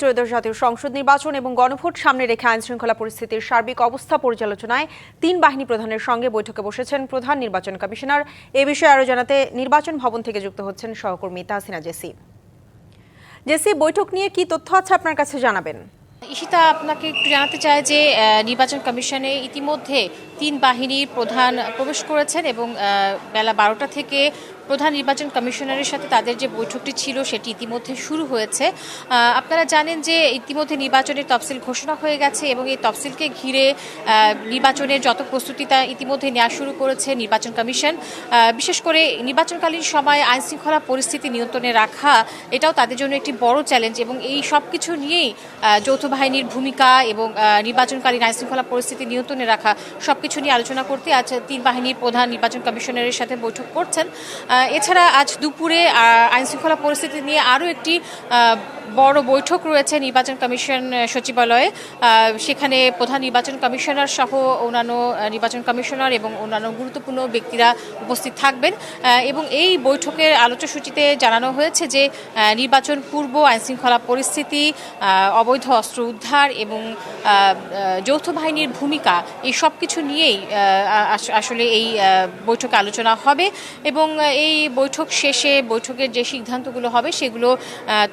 ত্রয়োদশ জাতীয় সংসদ নির্বাচন এবং গণভোট সামনে রেখে আইন শৃঙ্খলা পরিস্থিতির সার্বিক অবস্থা পর্যালোচনায় তিন বাহিনী প্রধানের সঙ্গে বৈঠকে বসেছেন প্রধান নির্বাচন কমিশনার। এ বিষয়ে আরও জানাতে নির্বাচন ভবন থেকে যুক্ত হচ্ছেন সহকর্মী তাহসিনা জেসি। জেসি, বৈঠক নিয়ে কি তথ্য আছে আপনার কাছে জানাবেন? ঈশিতা, আপনাকে একটু জানাতে চাই যে নির্বাচন কমিশনে ইতিমধ্যে তিন বাহিনীর প্রধান প্রবেশ করেছেন এবং বেলা বারোটা থেকে প্রধান নির্বাচন কমিশনারের সাথে তাদের যে বৈঠকটি ছিল, সেটি ইতিমধ্যে শুরু হয়েছে। আপনারা জানেন যে ইতিমধ্যে নির্বাচনের তফসিল ঘোষণা হয়ে গেছে এবং এই তফসিলকে ঘিরে নির্বাচনের যত প্রস্তুতি তা ইতিমধ্যে নেওয়া শুরু করেছে নির্বাচন কমিশন। বিশেষ করে নির্বাচনকালীন সময় আইন শৃঙ্খলা পরিস্থিতি নিয়ন্ত্রণে রাখা, এটাও তাদের জন্য একটি বড় চ্যালেঞ্জ এবং এই সব কিছু নিয়েই যৌথ বাহিনীর ভূমিকা এবং নির্বাচনকালীন আইন শৃঙ্খলা পরিস্থিতি নিয়ন্ত্রণে রাখা সব কিছু নিয়ে আলোচনা করতে আজ তিন বাহিনীর প্রধান নির্বাচন কমিশনারের সাথে বৈঠক করছেন। এছাড়া আজ দুপুরে আহ, আইন শৃঙ্খলা পরিস্থিতি নিয়ে আরও একটি বড় বৈঠক রয়েছে নির্বাচন কমিশন সচিবালয়ে। সেখানে প্রধান নির্বাচন কমিশনার সহ অন্যান্য নির্বাচন কমিশনার এবং অন্যান্য গুরুত্বপূর্ণ ব্যক্তিরা উপস্থিত থাকবেন। এবং এই বৈঠকের আলোচ্যসূচিতে জানানো হয়েছে যে নির্বাচন পূর্ব আইন শৃঙ্খলা পরিস্থিতি অবৈধ অস্ত্র উদ্ধার এবং যৌথ বাহিনীর ভূমিকা এই সব কিছু নিয়েই আস- আসলে এই বৈঠকে আলোচনা হবে। এবং আহ, এই বৈঠক শেষে বৈঠকের যে সিদ্ধান্তগুলো হবে সেগুলো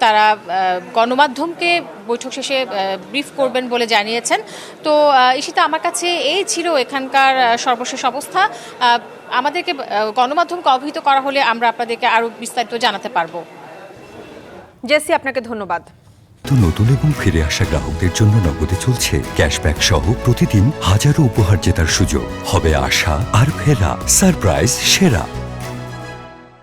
তারা গণমাধ্যমকে বৈঠক শেষে ব্রিফ করবেন বলে জানিয়েছেন। তো ঈশিতা, আমার কাছে এই ছিল এখানকার সর্বশেষ অবস্থা। আমাদেরকে গণমাধ্যমকে অবহিত করা হলে আমরা আপনাদেরকে আরও বিস্তারিত জানাতে পারব। জেসি, আপনাকে ধন্যবাদ। নতুন এবং ফিরে আসা গ্রাহকদের জন্য নগদে চলছে ক্যাশব্যাক সহ প্রতিদিন হাজারো উপহার জেতার সুযোগ। হবে আশা আর ফেরা, সারপ্রাইজ, সেরা।